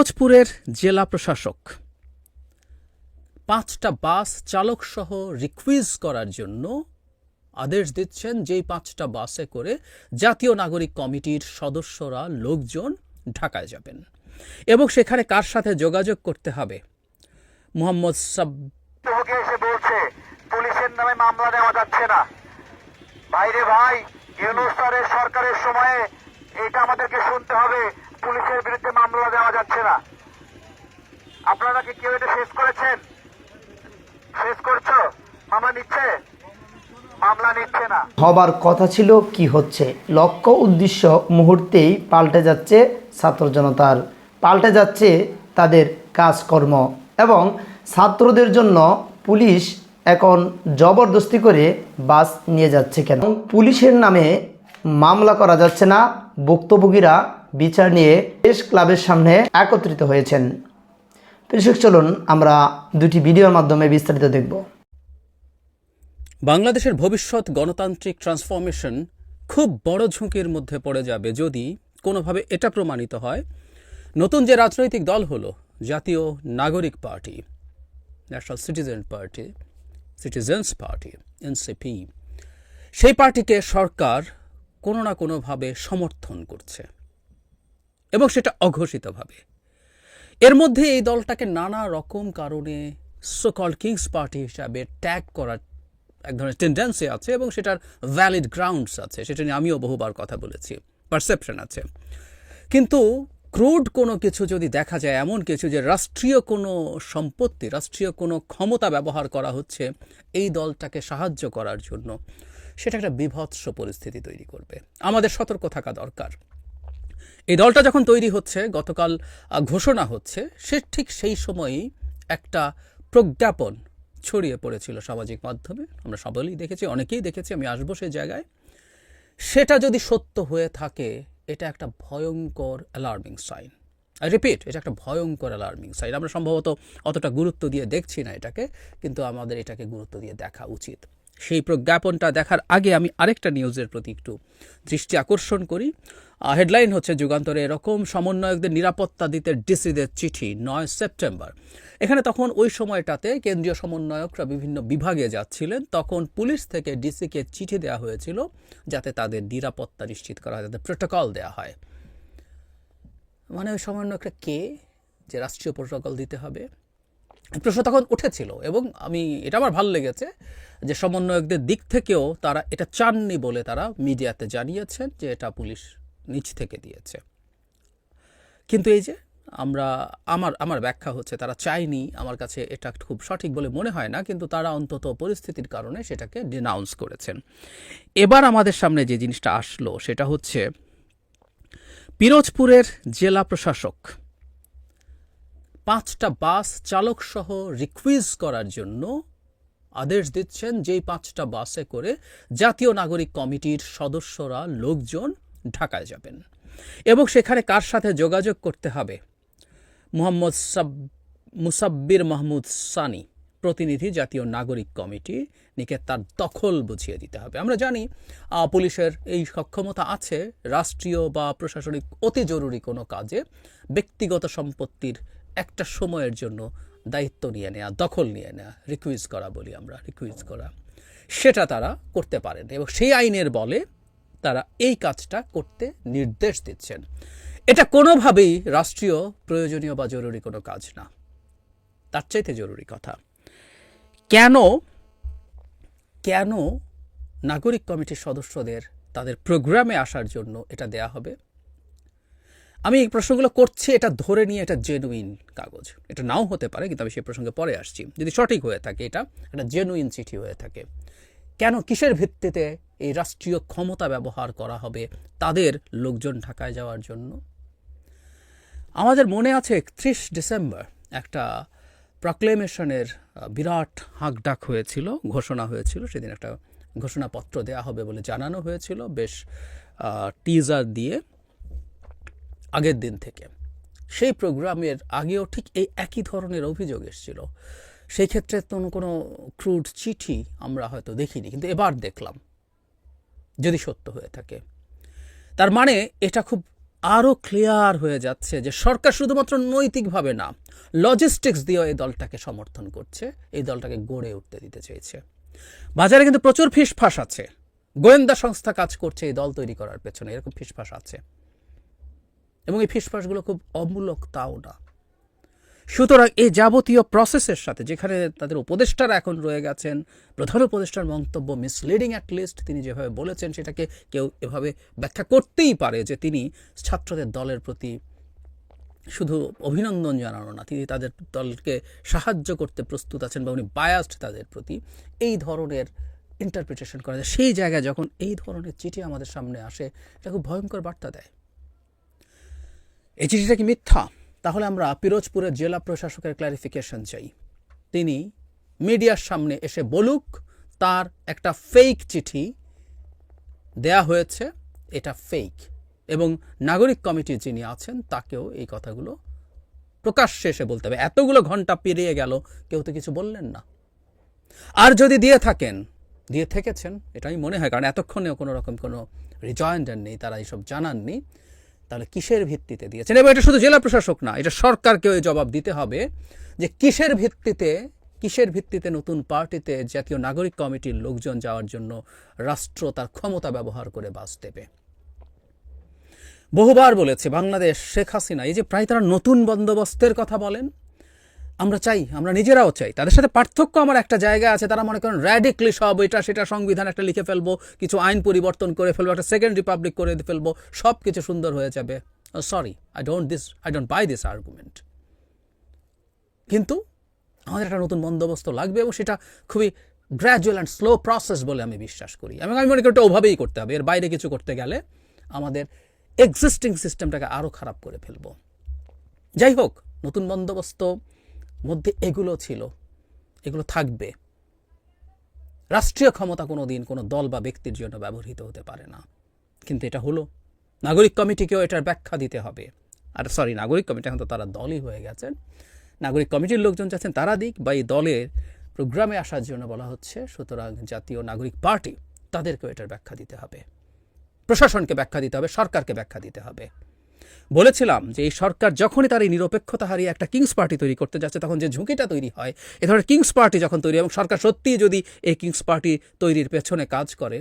পিরোজপুরের জেলা প্রশাসক। পাঁচটা বাস চালক সহ রিকুইজ করার জন্য আদেশ দিচ্ছেন যেই পাঁচটা বাসে করে জাতীয় নাগরিক কমিটির সদস্যরা লোকজন ঢাকায় যাবেন এবং সেখানে কার সাথে যোগাযোগ করতে হবে। মোহাম্মদ সাব এসে বলছে, পুলিশের নামে মামলা নেওয়া যাচ্ছে না। ভাই সরকারের সময়ে এটা আমাদেরকে শুনতে হবে। পুলিশের বিরুদ্ধে মামলা দেওয়া যাচ্ছে না। আপনারা কি কেউ এটা শেষ করেছেন? শেষ করছ? মামলা নিচ্ছে? হবার কথা ছিল, কি হচ্ছে? লক্ষ্য উদ্দেশ্য মুহূর্তেই পাল্টে যাচ্ছে ছাত্র জনতার। পাল্টে যাচ্ছে তাদের কাজকর্ম। এবং ছাত্রদের জন্য পুলিশ এখন জবরদস্তি করে বাস নিয়ে যাচ্ছে কেন? পুলিশের নামে মামলা করা যাচ্ছে না। ভুক্তভোগীরা বিচার নিয়ে দেশ ক্লাবের সামনে একত্রিত হয়েছেন। কৃষক চলুন আমরা দুটি ভিডিওর মাধ্যমে বিস্তারিত দেখব। বাংলাদেশের ভবিষ্যৎ গণতান্ত্রিক ট্রান্সফরমেশন খুব বড় ঝুঁকির মধ্যে পড়ে যাবে যদি কোনোভাবে এটা প্রমাণিত হয়। নতুন যে রাজনৈতিক দল হলো, জাতীয় নাগরিক party national citizen party citizens party NCP সেই পার্টিকে সরকার কোনো না কোনোভাবে সমর্থন করছে। এবং সেটা অঘোষিতভাবে। এর মধ্যে এই দলটাকে নানা রকম কারণে সোকল কিংস পার্টি হিসাবে ট্যাগ করার এক ধরনের টেন্ডেন্সি আছে এবং সেটার ভ্যালিড গ্রাউন্ডস আছে, সেটা নিয়ে আমিও বহুবার কথা বলেছি পারসেপশন আছে। কিন্তু ক্রোড কোনো কিছু যদি দেখা যায়, এমন কিছু যে রাষ্ট্রীয় কোনো সম্পত্তি, রাষ্ট্রীয় কোনো ক্ষমতা ব্যবহার করা হচ্ছে, এই দলটাকে সাহায্য করার জন্য সেটা একটা বিভৎস পরিস্থিতি তৈরি করবে। আমাদের সতর্ক থাকা দরকার। এই দলটা যখন তৈরি হচ্ছে, গতকাল ঘোষণা হচ্ছে, সে ঠিক সেই সময়ই একটা প্রজ্ঞাপন ছড়িয়ে পড়েছিল সামাজিক মাধ্যমে। আমরা সবাই দেখেছি, অনেকেই দেখেছি, আমি আসব সেই জায়গায়। সেটা যদি সত্য হয়ে থাকে, এটা একটা ভয়ঙ্কর অ্যালার্মিং সাইন আই রিপিট এটা একটা ভয়ঙ্কর অ্যালার্মিং সাইন আমরা সম্ভবত অতটা গুরুত্ব দিয়ে দেখছি না এটাকে, কিন্তু আমাদের এটাকে গুরুত্ব দিয়ে দেখা উচিত। সেই প্রজ্ঞাপনটা দেখার আগে আমি আরেকটা নিউজের প্রতি একটু দৃষ্টি আকর্ষণ করি। হেডলাইন হচ্ছে, যুগান্তরে এরকম সমন্বয়কদের নিরাপত্তা দিতে ডিসিদের চিঠি, নয় সেপ্টেম্বর। এখানে তখন ওই সময়টাতে কেন্দ্রীয় সমন্বয়করা বিভিন্ন বিভাগে যাচ্ছিলেন। তখন পুলিশ থেকে ডিসিকে চিঠি দেওয়া হয়েছিল যাতে তাদের নিরাপত্তা নিশ্চিত করা হয় যাতে প্রোটোকল দেওয়া হয়। মানে ওই সমন্বয়করা কে? যে রাষ্ট্রীয় প্রোটোকল দিতে হবে? প্রশ্ন তখন উঠেছিল এবং আমি, এটা আমার ভালো লেগেছে যে সমন্বয়কদের দিক থেকেও তারা এটা চাননি বলে তারা মিডিয়াতে জানিয়েছেন যে এটা পুলিশ নিচ থেকে দিয়েছে। কিন্তু এই যে আমরা, আমার আমার ব্যাখ্যা হচ্ছে তারা চায়নি, আমার কাছে এটা খুব সঠিক বলে মনে হয় না, কিন্তু তারা অন্তত পরিস্থিতির কারণে সেটাকে ডিনাউন্স করেছেন। এবার আমাদের সামনে যে জিনিসটা আসলো সেটা হচ্ছে পিরোজপুরের জেলা প্রশাসক পাঁচটা বাস চালক সহ রিকুইজ করার জন্য আদেশ দিচ্ছেন যেই পাঁচটা বাসে করে জাতীয় নাগরিক কমিটির সদস্যরা লোকজন ঢাকায় যাবেন। এবং সেখানে কার সাথে যোগাযোগ করতে হবে? মোহাম্মদ সাব, মুসাব্বির মাহমুদ সানি, প্রতিনিধি জাতীয় নাগরিক কমিটি, নিকে তার দখল বুঝিয়ে দিতে হবে। আমরা জানি পুলিশের এই সক্ষমতা আছে, রাষ্ট্রীয় বা প্রশাসনিক অতি জরুরি কোনো কাজে, ব্যক্তিগত সম্পত্তির একটা সময়ের জন্য দায়িত্ব নিয়ে নেওয়া দখল নিয়ে নেওয়া রিকুইজ করা বলি আমরা রিকুইজ করা। সেটা তারা করতে পারেন এবং সেই আইনের বলে তারা এই কাজটা করতে নির্দেশ দিচ্ছেন। এটা কোনোভাবেই রাষ্ট্রীয়, প্রয়োজনীয় বা জরুরি কোনো কাজ না। তার চাইতে জরুরি কথা। কেন কেন নাগরিক কমিটির সদস্যদের তাদের প্রোগ্রামে আসার জন্য এটা দেয়া হবে? আমি এই প্রশ্নগুলো করছি, এটা ধরে নিয়ে এটা জেনুইন কাগজ। এটা নাও হতে পারে, কিন্তু আমি সেই প্রসঙ্গে পরে আসছি। যদি সঠিক হয়ে থাকে এটা, একটা জেনুইন চিঠি হয়ে থাকে। কেন, কিসের ভিত্তিতে এই রাষ্ট্রীয় ক্ষমতা ব্যবহার করা হবে তাদের লোকজন ঢাকায় যাওয়ার জন্য? আমাদের মনে আছে একত্রিশ ডিসেম্বর একটা প্রক্লেমেশনের বিরাট হাঁকডাক হয়েছিল, ঘোষণা হয়েছিল। সেদিন একটা ঘোষণাপত্র দেয়া হবে বলে জানানো হয়েছিল। বেশ টিজার দিয়ে আগের দিন থেকে। সেই প্রোগ্রামের আগেও ঠিক এই একই ধরনের অভিযোগ এসেছিল। সেই ক্ষেত্রে কোনো কোনো ক্রুড চিঠি আমরা হয়তো দেখিনি, কিন্তু এবার দেখলাম, যদি সত্য হয়ে থাকে। তার মানে এটা খুব আরও ক্লিয়ার হয়ে যাচ্ছে যে সরকার শুধুমাত্র নৈতিকভাবে না লজিস্টিক্স দিয়েও এই দলটাকে সমর্থন করছে, এই দলটাকে গড়ে উঠতে দিতে চেয়েছে। বাজারে কিন্তু প্রচুর ফিসফাস আছে। গোয়েন্দা সংস্থা কাজ করছে এই দল তৈরি করার পেছনে, এরকম ফিসফাস আছে। এবং এই ফিসফাসগুলো খুব অমূলক তাও না। সুতরাং এই যাবতীয় প্রসেসের সাথে, যেখানে তাদের উপদেষ্টারা এখন রয়ে গেছেন, প্রধান উপদেষ্টার মন্তব্য মিসলিডিং অ্যাট লিস্ট তিনি যেভাবে বলেছেন সেটাকে কেউ এভাবে ব্যাখ্যা করতেই পারে যে তিনি ছাত্রদের দলের প্রতি শুধু অভিনন্দন জানানো না, তিনি তাদের দলকে সাহায্য করতে প্রস্তুত আছেন বা উনি বায়াসড তাদের প্রতি এই ধরনের ইন্টারপ্রিটেশন করা যায় সেই জায়গায় যখন এই ধরনের চিঠি আমাদের সামনে আসে, এটা খুব ভয়ঙ্কর বার্তা দেয়। এই চিঠিটা কি মিথ্যা? তাহলে আমরা পিরোজপুরের জেলা প্রশাসকের ক্লারিফিকেশন চাই। তিনি মিডিয়ার সামনে এসে বলুক, তার একটা ফেক চিঠি দেয়া হয়েছে, এটা ফেক এবং নাগরিক কমিটি যিনি আছেন, তাকেও এই কথাগুলো প্রকাশ্যে এসে বলতে হবে। এতগুলো ঘণ্টা পেরিয়ে গেল, কেউ তো কিছু বললেন না। আর যদি দিয়ে থাকেন, দিয়ে থেকেছেন, এটাই মনে হয়, কারণ এতক্ষণেও কোনো রকম কোনো রিজয়েন্ডার নেই, তারা এইসব জানাননি। তাহলে কিসের ভিত্তিতে দিয়েছেন? এবং এটা শুধু জেলা প্রশাসক না, এটা সরকারকেও এই জবাব দিতে হবে যে কিসের ভিত্তিতে কিসের ভিত্তিতে নতুন পার্টিতে জাতীয় নাগরিক কমিটির লোকজন যাওয়ার জন্য রাষ্ট্র তার ক্ষমতা ব্যবহার করে বাস দেবে। বহুবার বলেছে বাংলাদেশ শেখ হাসিনা, এই যে প্রায় তারা নতুন বন্দোবস্তের কথা বলেন আমরা চাই, আমরা নিজেরাও চাই। তাদের সাথে পার্থক্য আমার একটা জায়গা আছে, তারা মনে করেন র্যাডিকলি সব এটা, সেটা সংবিধান একটা লিখে ফেলব, কিছু আইন পরিবর্তন করে ফেলব, একটা সেকেন্ড রিপাবলিক করে ফেলব সব কিছু সুন্দর হয়ে যাবে। Sorry I don't this I don't buy this argument কিন্তু আমাদের একটা নতুন বন্দোবস্ত লাগবে এবং সেটা খুবই গ্র্যাজুয়াল অ্যান্ড স্লো প্রসেস বলে আমি বিশ্বাস করি। এবং আমি মনে করি ওটা ওভাবেই করতে হবে। এর বাইরে কিছু করতে গেলে আমাদের এক্সিস্টিং সিস্টেমটাকে আরও খারাপ করে ফেলব। যাই হোক, নতুন বন্দোবস্ত মধ্যে এগুলো ছিল, এগুলো থাকবে। রাষ্ট্রীয় ক্ষমতা কোনো দিন কোনো দল বা ব্যক্তির জন্য ব্যবহৃত হতে পারে না। কিন্তু এটা হলো, নাগরিক কমিটিকেও এটার ব্যাখ্যা দিতে হবে। আর সরি নাগরিক কমিটি, এখন তো তারা দলই হয়ে গেছেন। নাগরিক কমিটির লোকজন যাচ্ছেন তারা দিক বা এই দলের প্রোগ্রামে আসার জন্য বলা হচ্ছে, সুতরাং জাতীয় নাগরিক পার্টি তাদেরকেও এটার ব্যাখ্যা দিতে হবে। প্রশাসনকে ব্যাখ্যা দিতে হবে, সরকারকে ব্যাখ্যা দিতে হবে। বলেছিলাম যে এই সরকার যখনই তার এই নিরপেক্ষতা হারিয়ে একটা কিংস পার্টি তৈরি করতে যাচ্ছে, তখন যে ঝুঁকিটা তৈরি হয়, এ ধরনের কিংস পার্টি যখন তৈরি এবং সরকার সত্যিই যদি এই কিংস পার্টি তৈরির পেছনে কাজ করে,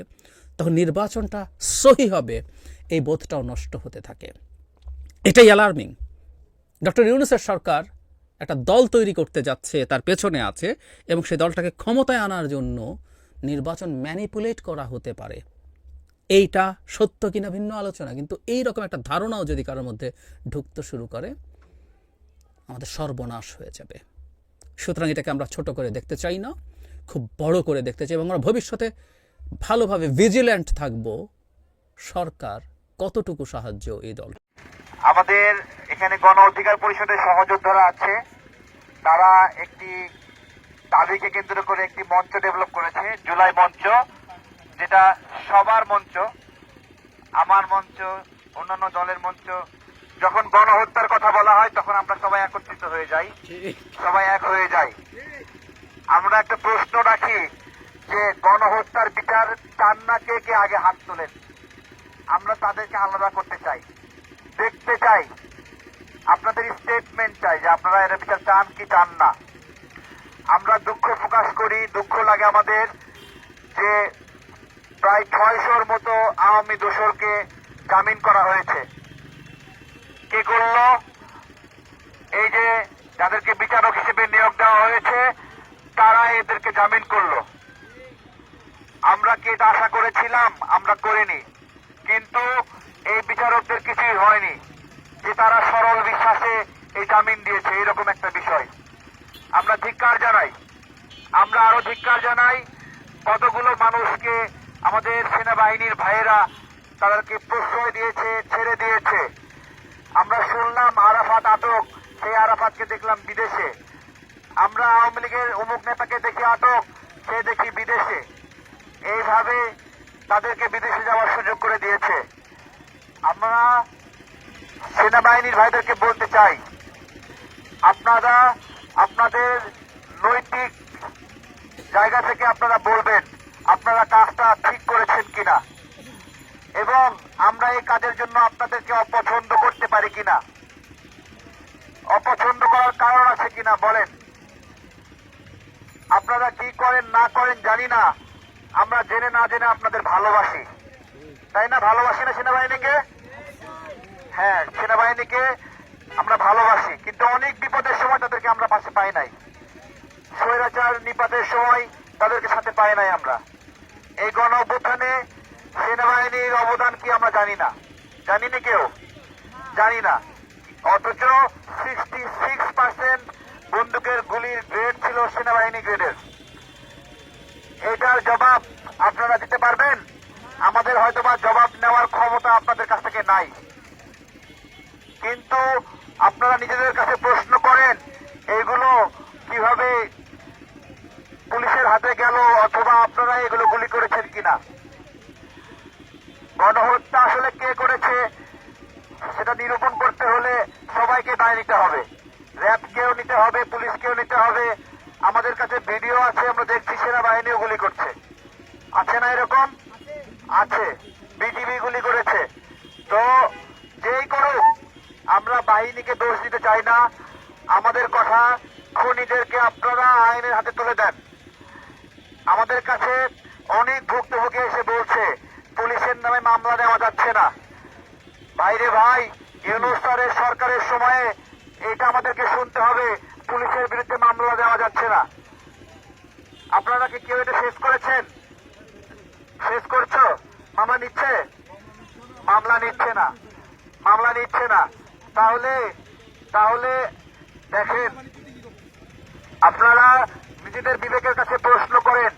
তখন নির্বাচনটা সহি হবে, এই বোধটাও নষ্ট হতে থাকে। এটাই অ্যালার্মিং ডক্টর ইউনুসের সরকার একটা দল তৈরি করতে যাচ্ছে, তার পেছনে আছে, এবং সেই দলটাকে ক্ষমতায় আনার জন্য নির্বাচন ম্যানিপুলেট করা হতে পারে। এইটা সত্য কিনা ভিন্ন আলোচনা, কিন্তু এই রকম একটা ধারণাও যদি কারোর মধ্যে ঢুকতে শুরু করে, আমাদের সর্বনাশ হয়ে যাবে। সুতরাং এটাকে আমরা ছোট করে দেখতে চাই না, খুব বড় করে দেখতে চাই এবং আমরা ভবিষ্যতে ভালোভাবে ভিজিল্যান্ট থাকব। সরকার কতটুকু সাহায্য এই দল? আমাদের এখানে গণ অধিকার পরিষদের সহযোদ্ধারা আছে। তারা একটি দাবিকে কেন্দ্র করে একটি মঞ্চ ডেভেলপ করেছে, জুলাই মঞ্চ। যেটা সবার মঞ্চ, আমার মঞ্চ, অন্যান্য দলের মঞ্চ, যখন গণহত্যার কথা বলা হয়, তখন আমরা সবাই একত্রিত হয়ে যাই। সবাই এক হয়ে যাই। আমরা একটা প্রশ্ন রাখি যে গণহত্যার বিচার চান না কে কে আগে হাত তোলেন? আমরা তাদেরকে আলাদা করতে চাই, দেখতে চাই। আপনাদের স্টেটমেন্ট চাই যে আপনারা এর বিচার চান কি চান না। আমরা দুঃখ প্রকাশ করি, দুঃখ লাগে আমাদের যে প্রায় ছয়শোর মতো আওয়ামী দোসরকে জামিন করা হয়েছে। কে করল? এই যে যাদেরকে বিচারক হিসেবে নিয়োগ দেওয়া হয়েছে, তারা এদেরকে জামিন করল। আমরা কি এটা আশা করেছিলাম? আমরা করিনি। কিন্তু এই বিচারকদের কিছুই হয়নি যে তারা সরল বিশ্বাসে এই জামিন দিয়েছে, এরকম একটা বিষয়। আমরা ধিক্কার জানাই। আমরা আরও ধিক্কার জানাই কতগুলো মানুষকে আমাদের সেনাবাহিনীর ভাইয়েরা তাদেরকে প্রশ্রয় দিয়েছে, ছেড়ে দিয়েছে। আমরা শুনলাম আরাফাত আটক, সেই আরাফাতকে দেখলাম বিদেশে। আমরা আওয়ামী লীগের অমুক নেতাকে দেখি আটক, সে দেখি বিদেশে। এইভাবে তাদেরকে বিদেশে যাওয়ার সুযোগ করে দিয়েছে। আমরা সেনাবাহিনীর ভাইদেরকে বলতে চাই, আপনারা আপনাদের নৈতিক জায়গা থেকে আপনারা বলবেন। আপনারা কাজটা ঠিক করেছেন কিনা? এবং আমরা এই কাজের জন্য আপনাদেরকে অপছন্দ করতে পারি কিনা? অপছন্দ করার কারণ আছে কিনা বলেন। আপনারা কি করেন, না করেন জানি না। আমরা জেনে না জেনে আপনাদের ভালোবাসি। তাই না? ভালোবাসি না সেনাবাহিনীকে? হ্যাঁ সেনাবাহিনীকে আমরা ভালোবাসি, কিন্তু অনেক বিপদের সময় তাদেরকে আমরা পাশে পাই নাই। স্বৈরাচার নিপাতের সময় তাদেরকে সাথে পাই নাই আমরা। এই গণ অভ্যুত্থানে সেনাবাহিনীর অবদান কি আমরা জানি না। জানি না কেউ? জানি না। অথচ সিক্সটি সিক্স পার্সেন্ট বন্দুকের গুলির গ্রেড ছিল সেনাবাহিনী গ্রেডের এটার জবাব আপনারা দিতে পারবেন? আমাদের হয়তোবা জবাব নেওয়ার ক্ষমতা আপনাদের কাছ থেকে নাই। কিন্তু আপনারা নিজেদের কাছে প্রশ্ন করেন, এগুলো কীভাবে পুলিশের হাতে গেল অথবা আপনারা এগুলো গুলি করেছেন কিনা? গণহত্যা আসলে কে করেছে, সেটা নিরূপণ করতে হলে সবাইকে দায় নিতে হবে। র্যাবকেও নিতে হবে পুলিশকেও নিতে হবে। আমাদের কাছে ভিডিও আছে, আমরা দেখছি সেনাবাহিনীও গুলি করছে। আছে না এরকম? আছে। বিজিবি গুলি করেছে। তো যেই করুক, আমরা বাহিনীকে দোষ দিতে চাই না। আমাদের কথা খুনিদেরকে আপনারা আইনের হাতে তুলে দেন। আমাদের কাছে অনেক ভুক্তভোগী এসে বলছে, পুলিশের নামে মামলা নেওয়া যাচ্ছে না। ভাইরে ভাই, ইউনুস স্যারের সরকারের সময়ে এটা আমাদেরকে শুনতে হবে, পুলিশের বিরুদ্ধে মামলা দেওয়া যাচ্ছে না। আপনারা কি কেউ এটা শেষ করেছেন? শেষ করছ? মামলা নিচ্ছে? মামলা নিচ্ছে না। মামলা নিচ্ছে না। তাহলে তাহলে দেখেন, আপনারা নিজেদের বিবেকের কাছে প্রশ্ন করেন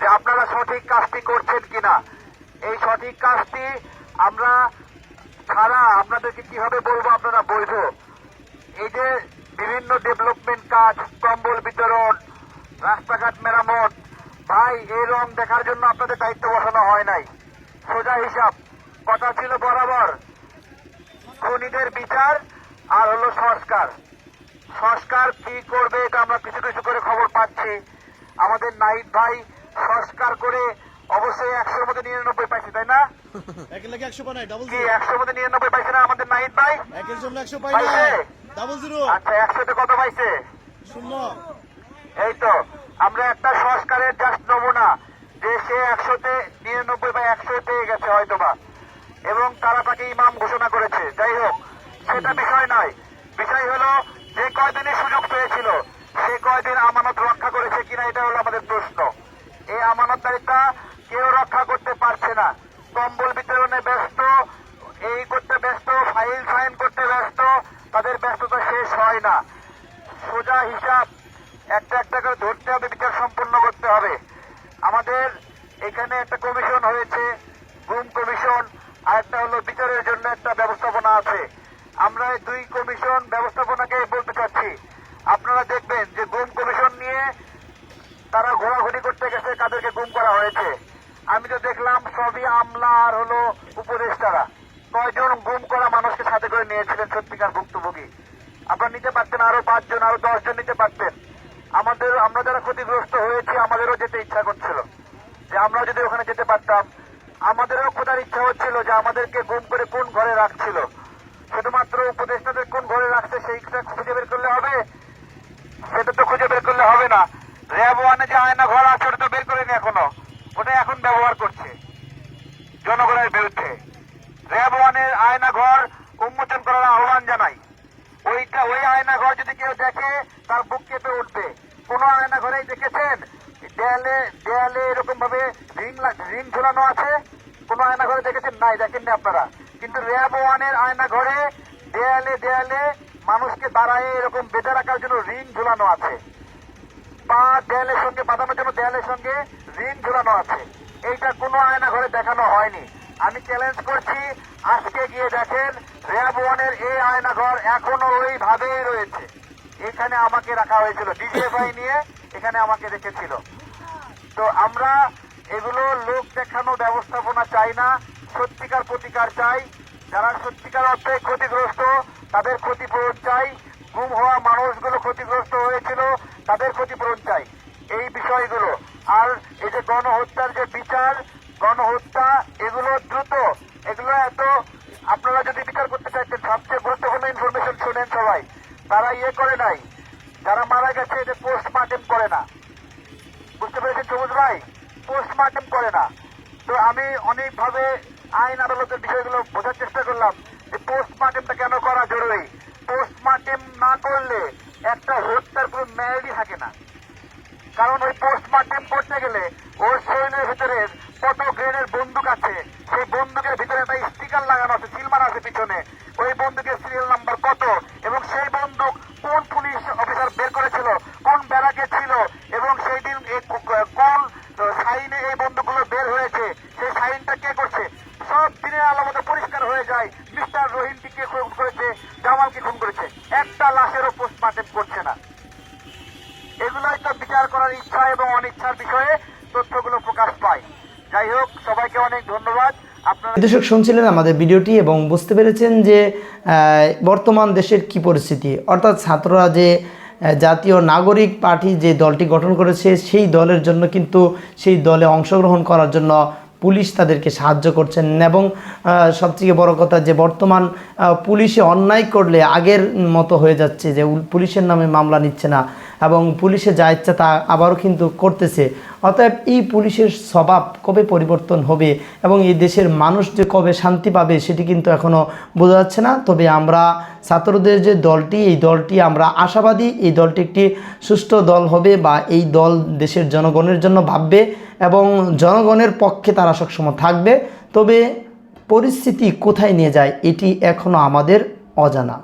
যে আপনারা সঠিক কাজটি করছেন কিনা। এই সঠিক কাজটি আমরা ছাড়া আপনাদেরকে কীভাবে বলব আপনারা বৈধ এই যে বিভিন্ন ডেভেলপমেন্ট কাজ, কম্বল বিতরণ, রাস্তাঘাট মেরামত, ভাই, এই রং দেখার জন্য আপনাদের দায়িত্ব বসানো হয় নাই। সোজা হিসাব, কথা ছিল বরাবর। খুনিদের বিচার আর হলো সংস্কার। সংস্কার কি করবে এটা আমরা কিছু কিছু করে খবর পাচ্ছি। আমাদের নাইট ভাই সংস্কার করে অবশ্যই একশোর মধ্যে নিরানব্বই পাইছে তাই না? একের লাগে একশো পাই ডাবল কি একশোর মধ্যে নিরানব্বই পাইছে না আমাদের নাইট ভাই? একের জন্য একশো পাই ডাবল জিরো আচ্ছা একশোতে কত পাইছে? শূন্য। এই তো আমরা একটা সংস্কারের জাস্ট নমুনা যে সে একশোতে নিরানব্বই বা একশো পেয়ে গেছে হয়তোবা। এবং তারা তাকে ইমাম ঘোষণা করেছে। যাই হোক সেটা বিষয় নয়। বিষয় হলো যে কয়দিনই সুযোগ পেয়েছিল সে কয়দিন আমানত রক্ষা করেছে কিনা এটা হলো আমাদের প্রশ্ন। এই আমানতদারিতা কেউ রক্ষা করতে পারছে না। কম্বল বিতরণে ব্যস্ত, এই করতে ব্যস্ত, ফাইল সাইন করতে ব্যস্ত, তাদের ব্যস্ততা শেষ হয় না। সোজা হিসাব, একটা একটা করে ধরতে হবে, বিচার সম্পন্ন করতে হবে। আমাদের এখানে একটা কমিশন হয়েছে গুম কমিশন আর একটা হলো বিচারের জন্য একটা ব্যবস্থাপনা আছে। আমরা এই দুই কমিশন ব্যবস্থাপনাকে বলতে চাচ্ছি। আপনারা দেখবেন যে গুম কমিশন নিয়ে তারা ঘোরাঘুরি করতে গেছে, কাদেরকে গুম করা হয়েছে। আমি তো দেখলাম সবই আমলা আর হলো উপদেষ্টারা। কয়জন গুম করা মানুষকে সাথে করে নিয়েছিলেন সত্যিকার ভুক্তভোগী? আপনারা নিতে পারতেন, আরও পাঁচজন, আরও দশজন নিতে পারতেন। আমাদের, আমরা যারা ক্ষতিগ্রস্ত হয়েছি, আমাদেরও যেতে ইচ্ছা করছিল। যে আমরা যদি ওখানে যেতে পারতাম, আমাদেরও খোঁজার ইচ্ছা হচ্ছিল যে আমাদেরকে গুম করে কোন ঘরে রাখছিল। শুধুমাত্র উপদেষ্টাদের কোন ঘরে রাখছে, সেইটা খুঁজে বের করলে হবে? সেটা তো খুঁজে বের করলে হবে না। র্যাব ওয়ানে যে আয়না ঘর আছে ওটা তো বের করেনি এখনও। ওটা এখন ব্যবহার করছে। জনগণের বিরুদ্ধে। র্যাব ওয়ানের আয়না ঘর উন্মোচন করার আহ্বান জানাই। ওইটা, ওই আয়না ঘর যদি কেউ দেখে, তার বুক কেঁপে উঠবে। কোন আয়না ঘরেই দেখেছেন? দেয়ালে দেয়ালে এরকম ভাবে রিং রিং ঝুলানো আছে? কোন আয়না ঘরে দেখেছেন? নাই, দেখেননি আপনারা। কিন্তু র্যাব ওয়ানের আয়না ঘরে দেয়ালে দেয়ালে মানুষকে দাঁড়ায় এরকম বেঁধে রাখার জন্য রিং ঝুলানো আছে। পা দেয়ালের সঙ্গে বাঁধানোর জন্য দেয়ালের সঙ্গে রিং ঝুলানো আছে। এইটা কোনো আয়না ঘরে দেখানো হয়নি। আমি চ্যালেঞ্জ করছি, আজকে গিয়ে দেখেন র্যাব ওয়ানের এই আয়না ঘর এখনও ওইভাবেই রয়েছে। এখানে আমাকে রাখা হয়েছিল ডিজিএফআই নিয়ে এখানে আমাকে রেখেছিল। তো আমরা এগুলো লোক দেখানো ব্যবস্থাপনা চাই না, সত্যিকার প্রতিকার চাই। যারা সত্যিকার অর্থে ক্ষতিগ্রস্ত, তাদের ক্ষতিপূরণ চাই। গুম হওয়া মানুষগুলো ক্ষতিগ্রস্ত হয়েছিল, তাদের ক্ষতিপূরণ চাই। এই বিষয়গুলো। আর এই যে গণহত্যার যে বিচার, গণহত্যা, এগুলো দ্রুত, এগুলো এত, আপনারা যদি বিচার করতে চাইতেন, সবচেয়ে গুরুত্বপূর্ণ ইনফরমেশন শুনেন সবাই। তারা ইয়ে করে নাই। যারা মারা গেছে, এদের পোস্টমার্টেম করে না। বুঝতে পেরেছেন সবুজ ভাই? পোস্টমার্টেম করে না। তো আমি অনেকভাবে আইন আদালতের বিষয়গুলো বোঝার চেষ্টা করলাম যে পোস্টমার্টেমটা কেন করা জরুরি? পোস্টমার্টেম না করলে একটা হত্যার কোনো ন্যায়ই থাকে না। কারণ ওই পোস্টমার্টেম করতে গেলে ওর শরীরের ভিতরে কত গ্রেনের বন্দুক আছে, সেই বন্দুকের ভিতরে একটা স্টিকার লাগানো আছে সিল মারা আছে পিছনে। ওই বন্দুকের সিরিয়াল নাম্বার কত এবং সেই বন্দুক কোন পুলিশ অফিসার বের করেছিল, কোন ব্যারাকে ছিল এবং সেই দিন কোন সাইনে এই বন্দুকগুলো বের হয়েছে, সেই সাইনটা কে করছে? সব দিনের আলো পরিষ্কার হয়ে যায় মিস্টার রোহিনকে কে খুন করেছে, জামালকে খুন করেছে। একটা লাশেরও পোস্টমার্টেম করছে না। এগুলোই তো বিচার করার ইচ্ছা এবং অনিচ্ছার বিষয়ে তথ্যগুলো প্রকাশ পায়। যাই হোক, সবাইকে অনেক ধন্যবাদ। দর্শক শুনছিলেন আমাদের ভিডিওটি এবং বুঝতে পেরেছেন যে বর্তমান দেশের কি পরিস্থিতি। অর্থাৎ ছাত্ররা যে জাতীয় নাগরিক পার্টি যে দলটি গঠন করেছে, সেই দলের জন্য কিন্তু সেই দলে অংশগ্রহণ করার জন্য পুলিশ তাদেরকে সাহায্য করছেন এবং সবথেকে বড় কথা যে বর্তমান পুলিশে অন্যায় করলে আগের মতো হয়ে যাচ্ছে যে পুলিশের নামে মামলা নিচ্ছে না। এবং পুলিশে যা ইচ্ছা তা আবারও কিন্তু করতেছে। অতএব এই পুলিশের স্বভাব কবে পরিবর্তন হবে এবং এই দেশের মানুষ যে কবে শান্তি পাবে সেটি কিন্তু এখনও বোঝা যাচ্ছে না। তবে আমরা ছাত্রদের যে দলটি, এই দলটি আমরা আশাবাদী, এই দলটি একটি সুষ্ঠু দল হবে বা এই দল দেশের জনগণের জন্য ভাববে এবং জনগণের পক্ষে তারা সবসময় থাকবে। তবে পরিস্থিতি কোথায় নিয়ে যায় এটি এখনও আমাদের অজানা।